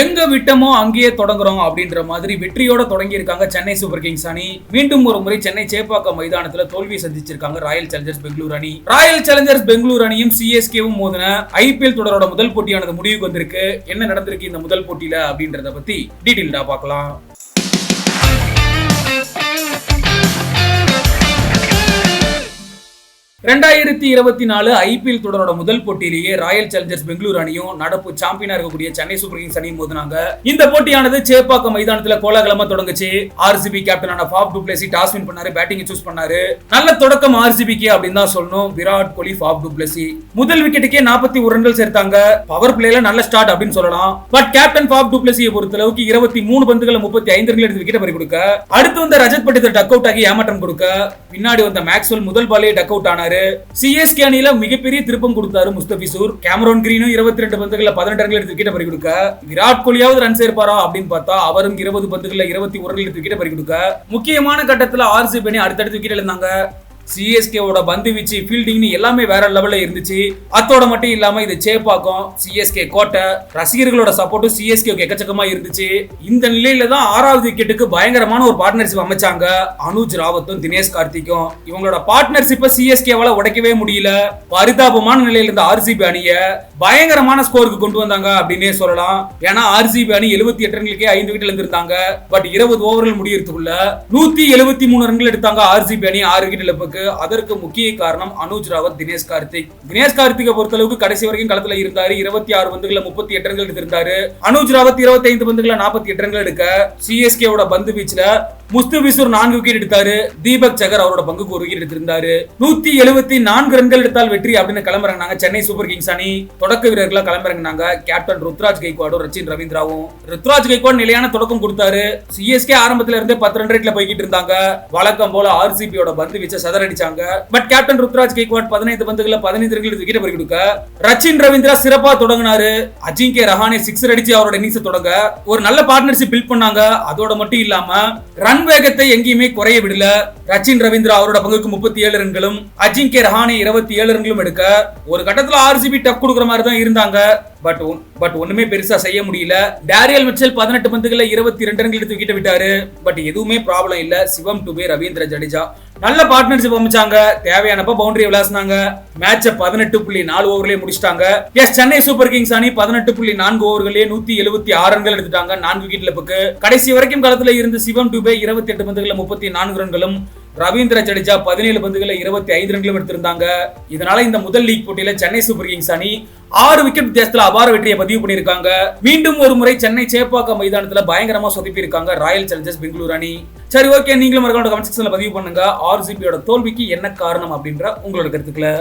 எங்க விட்டமோ அங்கேயே தொடங்குறோம் அப்படின்ற மாதிரி வெற்றியோட தொடங்கி இருக்காங்க சென்னை சூப்பர் கிங்ஸ் அணி. மீண்டும் ஒரு முறை சென்னை சேப்பாக்கம் மைதானத்துல தோல்வி சந்திச்சிருக்காங்க ராயல் சேலஞ்சர்ஸ் பெங்களூர் அணி. ராயல் சேலஞ்சர்ஸ் பெங்களூர் அணியும் சிஎஸ்கேவும் மோதின ஐபிஎல் தொடரோட முதல் போட்டியானது முடிவுக்கு வந்திருக்கு. என்ன நடந்திருக்கு இந்த முதல் போட்டியில அப்படின்றத பத்தி டீட்டெயில்டா பார்க்கலாம். ரெண்டாயிரத்தி இருபத்தி நாலு ஐபிஎல் தொடரோட முதல் போட்டியிலேயே ராயல் சேலஞ்சர்ஸ் பெங்களூர் அணியும் நடப்பு சாம்பியனா இருக்கக்கூடிய சென்னை சூப்பர் கிங்ஸ் அணியும் மோதினாங்க. இந்த போட்டியானது சேப்பாக்கம் மைதானத்துல கோலாகலமா தொடங்குச்சு. RCB கேப்டனான Faf du Plessis toss win பண்ணாரு பேட்டிங் சூஸ் பண்ணாரு. நல்ல தொடக்கம் ஆர்சிபிக்கு அப்படின்னு தான் சொல்லணும். விராட் கோலி ஃபாப் டுப்ளேசி முதல் விக்கெட்டுக்கே நாற்பத்தி ஒரு ரன்கள் சேர்த்தாங்க. பவர் பிளேல நல்ல ஸ்டார்ட் அப்படின்னு சொல்லலாம். பட் கேப்டன் ஃபாப் டுப்ளேசியை பொறுத்தளவுக்கு இருபத்தி மூணு பந்துகள் முப்பத்தி ஐந்து ரன்கள் எடுத்து விக்கெட் பறி கொடுக்க. அடுத்து வந்த ரஜத் பட்டிதர் டக் அவுட் ஆகி ஏமாற்றம் கொடுக்க. பின்னாடி வந்த மேக்ஸ்வெல் முதல் பாலே டக் அவுட் ஆனாரு. சிஎஸ்கே அணியில மிகப்பெரிய திருப்பம் கொடுத்தாரு முஸ்தபிசூர் கேமரோன் கிரீனும் இருபத்தி ரெண்டு பந்துகள்ல பதினெட்டு ரன்கள் எடுத்து விக்கெட் பறி கொடுக்க விராட் கோலியாவது ரன் சேர்ப்பாரா அப்படின்னு பார்த்தா அவரும் இருபது பந்துகள்ல இருபத்தி ஒரு ரன் எடுத்து விக்கெட் பறி கொடுக்க முக்கியமான கட்டத்துல ஆர்சிபி அணி அடுத்தடுத்து விக்கெட் இருந்தாங்க சிஎஸ்கேவோட பந்து வீச்சு ஃபீல்டிங்னு எல்லாமே வேற லெவலில் இருந்துச்சு. அத்தோட மட்டும் இல்லாமல் இது சேப்பாக்கம் சிஎஸ்கே கோட்டை ரசிகர்களோட சப்போர்ட்டும் சிஎஸ்கே எக்கச்சக்கமாக இருந்துச்சு. இந்த நிலையில தான் ஆறாவது விக்கெட்டுக்கு பயங்கரமான ஒரு பார்ட்னர்ஷிப் அமைச்சாங்க அனுஜ் ராவத்தும் தினேஷ் கார்த்திக்கும். இவங்களோட பார்ட்னர்ஷிப்பை சிஎஸ்கேவால உடைக்கவே முடியல. பரிதாபமான நிலையில இருந்த ஆர்சிபி அணியை பயங்கரமான ஸ்கோருக்கு கொண்டு வந்தாங்க அப்படின்னே சொல்லலாம். ஏன்னா ஆர்சிபி அணி எழுபத்தி எட்டு ரன்களுக்கே ஐந்து விக்கெட்ல இருந்திருந்தாங்க பட் இருபது ஓவர்கள் முடியறதுக்குள்ள நூத்தி எழுபத்தி மூணு ரன்கள் எடுத்தாங்க ஆர்சிபி அணி ஆறு விக்கெட் இழப்புக்கு அதற்கு முக்கிய காரணம் அனுஜ் ராவத் தினேஷ் கார்த்திக். தினேஷ் கார்த்திகை பொறுத்தளவுக்கு கடைசி வரைக்கும் களத்துல இருந்தாரு. இருபத்தி ஆறு பந்துகளை முப்பத்தி எட்டு ரன்கள் எடுத்திருந்தாரு. அனுஜ் ராவத் இருபத்தி ஐந்து பந்துகளை நாற்பத்தி எட்டு ரன்கள் எடுக்க. சிஎஸ்கேவோட பந்து வீச்சுல முஸ்தபிசூர் நான்கு விக்கெட் எடுத்தாரு. தீபக் சகர் அவரோட பங்குக்கு ஒரு விக்கெட் எடுத்திருந்தாரு. நூத்தி எழுபத்தி நான்கு ரன்கள் எடுத்தால் வெற்றி அப்படின்னு கிளம்புறாங்க சென்னை சூப்பர் கிங்ஸ் அணி தொடக்க வீரர்களா கிளம்புறாங்க கேப்டன் ருத்ராஜ் கைக்வாடும் ரச்சின் ரவீந்திராவும். ருத்ராஜ் கைக்வாட் நிலையான தொடக்கம் கொடுத்தாரு. சிஎஸ்கே ஆரம்பத்துல இருந்தே பத்து ரன் ரேட்ல போய்கிட்டு இருந்தாங்க. வழக்கம் போல ஆர்சிபியோட பந்து வீச்ச சதறடிச்சாங்க. பட் கேப்டன் ருத்ராஜ் கைக்வாட் பதினைந்து பந்துகள பதினைந்து ரன்கள் விக்கெட் பறி கொடுக்க ரச்சின் ரவீந்திரா சிறப்பா தொடங்கினாரு. அஜிங்கே ரஹானே சிக்ஸர் அடிச்சு அவரோட இன்னிங்ஸ் தொடங்க. ஒரு நல்ல பார்ட்னர்ஷிப் பில்ட் பண்ணாங்க. அதோட மட்டும் இல்லாம ரன் வேகத்தை எங்கேயுமே குறைய விடல. ரச்சின் ரவீந்திரா அவரோட பங்குக்கு முப்பத்தி ஏழு ரன்களும் அஜிங்கே ரஹானே இருபத்தி ஏழு ரன்களும் எடுக்க ஒரு கட்டத்துல ஆர்சிபி டக் கொடுக்குற மாதிரி தான் இருந்தாங்க. பட் பட் ஒண்ணுமே பெருசா செய்ய முடியல. டேரியல் மிச்சல் பதினெட்டு பந்துகளை இருபத்தி ரெண்டு ரன்கள் எடுத்து விக்கெட் விட்டாரு. பட் எதுவுமே ப்ராப்ளம் இல்ல. சிவம் டுபே ரவீந்திர ஜடேஜா. நல்ல பார்ட்னர்ஷிப் அமைச்சாங்க. தேவையானப்ப பவுண்டரி விளாசினாங்க. மேட்ச பதினெட்டு புள்ளி நாலு ஓவர்லயே முடிச்சிட்டாங்க. எஸ் சென்னை சூப்பர் கிங்ஸ் அணி பதினெட்டு புள்ளி நான்கு ஓவர்களே நூத்தி எழுபத்தி ஆறு ரன்கள் எடுத்துட்டாங்க. நான்கு விக்கெட் இழப்புக்கு. கடைசி வரைக்கும் களத்துல இருந்து சிவம் டுபே இருபத்தி எட்டு பந்துகள்ல முப்பத்தி நான்கு ரன்களும் ரவீந்திர ஜடேஜா பதினேழு பந்துகளில் இருபத்தி ஐந்து ரன்களும் எடுத்திருந்தாங்க. இதனால இந்த முதல் லீக் போட்டியில சென்னை சூப்பர் கிங்ஸ் அணி ஆறு விக்கெட் வித்தியாசத்தில் அபார வெற்றியை பதிவு பண்ணியிருக்காங்க. மீண்டும் ஒரு முறை சென்னை சேப்பாக்கம் மைதானத்தில் பயங்கரமா சொதப்பி இருக்காங்க ராயல் சேலஞ்சர்ஸ் பெங்களூர் அணி. சரி ஓகே நீங்களும் மறக்காம கமெண்ட் செக்ஷன்ல பதிவு பண்ணுங்க. ஆர்சிபியோட தோல்விக்கு என்ன காரணம் அப்படின்ற உங்களோட கருத்துக்களை